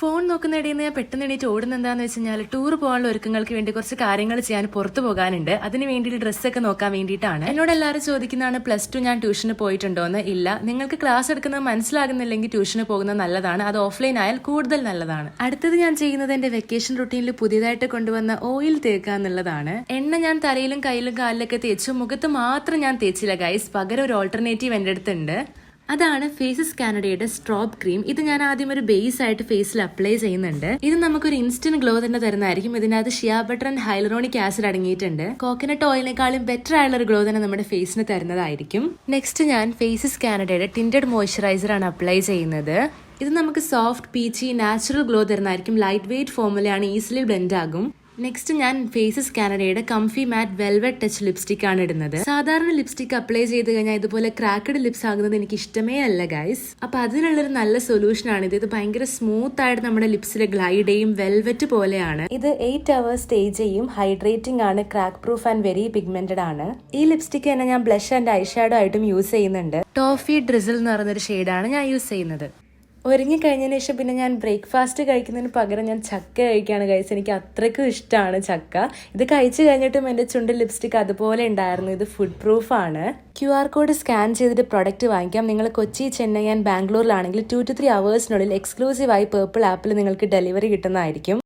Phone നോക്കുന്നതിടയിൽ നിന്ന് ഞാൻ പെട്ടെന്ന് എണീറ്റ് ഓടുന്ന എന്താണെന്ന് വെച്ച് കഴിഞ്ഞാൽ ടൂർ പോകാനുള്ള ഒരുക്കങ്ങൾക്ക് വേണ്ടി കുറച്ച് കാര്യങ്ങൾ ചെയ്യാൻ പുറത്തു പോകാനുണ്ട്. അതിന് വേണ്ടിയിട്ട് ഡ്രസ്സൊക്കെ നോക്കാൻ വേണ്ടിയിട്ടാണ്. എന്നോട് എല്ലാവരും ചോദിക്കുന്നതാണ് പ്ലസ് ടു ഞാൻ ട്യൂഷന് പോയിട്ടുണ്ടോ എന്ന് ഇല്ല. നിങ്ങൾക്ക് ക്ലാസ് എടുക്കുന്നത് മനസ്സിലാകുന്നില്ലെങ്കിൽ ട്യൂഷന് പോകുന്നത് നല്ലതാണ്. അത് ഓഫ്ലൈൻ ആയാൽ കൂടുതൽ നല്ലതാണ്. അടുത്തത് ഞാൻ ചെയ്യുന്നത് എന്റെ വെക്കേഷൻ റുട്ടീനിൽ പുതിയതായിട്ട് കൊണ്ടുവന്ന ഓയിൽ തേക്കുക എന്നുള്ളതാണ്. എണ്ണ ഞാൻ തലയിലും കയ്യിലും കാലിലൊക്കെ തേച്ചു മുഖത്ത് മാത്രം ഞാൻ തേച്ചില്ല ഗൈസ് പകരം ഒരു ഓൾട്ടർനേറ്റീവ് എന്റെ അടുത്തുണ്ട്. അതാണ് ഫേസസ് കാനഡയുടെ സ്ട്രോബ് ക്രീം. ഇത് ഞാൻ ആദ്യം ഒരു ബേസ് ആയിട്ട് ഫേസിൽ അപ്ലൈ ചെയ്യുന്നുണ്ട്. ഇത് നമുക്കൊരു ഇൻസ്റ്റന്റ് ഗ്ലോ തന്നെ തരുന്നതായിരിക്കും. ഇതിനകത്ത് shea butter and hyaluronic acid അടങ്ങിയിട്ടുണ്ട്. കോക്കനട്ട് ഓയിലിനെക്കാളും ബെറ്റർ ആയുള്ള ഒരു ഗ്ലോ തന്നെ നമ്മുടെ ഫേസിന് തരുന്നതായിരിക്കും. നെക്സ്റ്റ് ഞാൻ ഫേസസ് കാനഡയുടെ ടിന്റഡ് മോയ്സ്ചറൈസർ ആണ് അപ്ലൈ ചെയ്യുന്നത്. ഇത് നമുക്ക് സോഫ്റ്റ് പീച്ചി നാച്ചുറൽ ഗ്ലോ തരുന്നതായിരിക്കും. ലൈറ്റ് വെയിറ്റ് ഫോമുലയാണ് ഈസിലി ബ്ലെൻഡ് ആകും. നെക്സ്റ്റ് ഞാൻ ഫേസസ് കാനഡയുടെ comfy matte velvet touch lipstick ആണ് ഇടുന്നത്. സാധാരണ ലിപ്സ്റ്റിക് അപ്ലൈ ചെയ്ത് കഴിഞ്ഞാൽ ഇതുപോലെ ക്രാക്കഡ് ലിപ്സ് ആകുന്നത് എനിക്ക് ഇഷ്ടമേ അല്ല ഗൈസ് അപ്പൊ അതിനുള്ളൊരു നല്ല സൊല്യൂഷൻ ആണ് ഇത്. ഇത് ഭയങ്കര സ്മൂത്ത് ആയിട്ട് നമ്മുടെ ലിപ്സിൽ ഗ്ലൈഡ് ചെയ്യും വെൽവെറ്റ് പോലെയാണ്. ഇത് എയ്റ്റ് അവേഴ്സ് സ്റ്റേ ചെയ്യും ഹൈഡ്രേറ്റിംഗ് ആണ് crack proof and very pigmented ആണ്. ഈ ലിപ്സ്റ്റിക് തന്നെ ഞാൻ ബ്ലഷ് ആൻഡ് ഐഷാഡോ ആയിട്ടും യൂസ് ചെയ്യുന്നുണ്ട്. ടോഫി ഡ്രിസൽ എന്ന് പറയുന്നൊരു ഷെയ്ഡാണ് ഞാൻ യൂസ് ചെയ്യുന്നത്. ഒരുങ്ങി കഴിഞ്ഞതിന് ശേഷം പിന്നെ ഞാൻ ബ്രേക്ക്ഫാസ്റ്റ് കഴിക്കുന്നതിന് പകരം ഞാൻ ചക്ക കഴിക്കുകയാണ് കഴിച്ചത് എനിക്ക് അത്രയ്ക്കും ഇഷ്ടമാണ് ചക്ക. ഇത് കഴിച്ചു കഴിഞ്ഞിട്ടും എന്റെ ചുണ്ടിൽ ലിപ്സ്റ്റിക് അതുപോലെ ഉണ്ടായിരുന്നു. ഇത് ഫുഡ് പ്രൂഫാണ് ക്യു ആർ കോഡ് സ്കാൻ ചെയ്തിട്ട് പ്രൊഡക്റ്റ് വാങ്ങിക്കാം. നിങ്ങൾ കൊച്ചി ചെന്നൈ ആൻഡ് ബാംഗ്ലൂരിലാണെങ്കിൽ ടു ടു ത്രീ അവേഴ്സിനുള്ളിൽ എക്സ്ക്ലൂസീവായി പേർപ്പിൾ ആപ്പിൽ നിങ്ങൾക്ക് ഡെലിവറി കിട്ടുന്നതായിരിക്കും.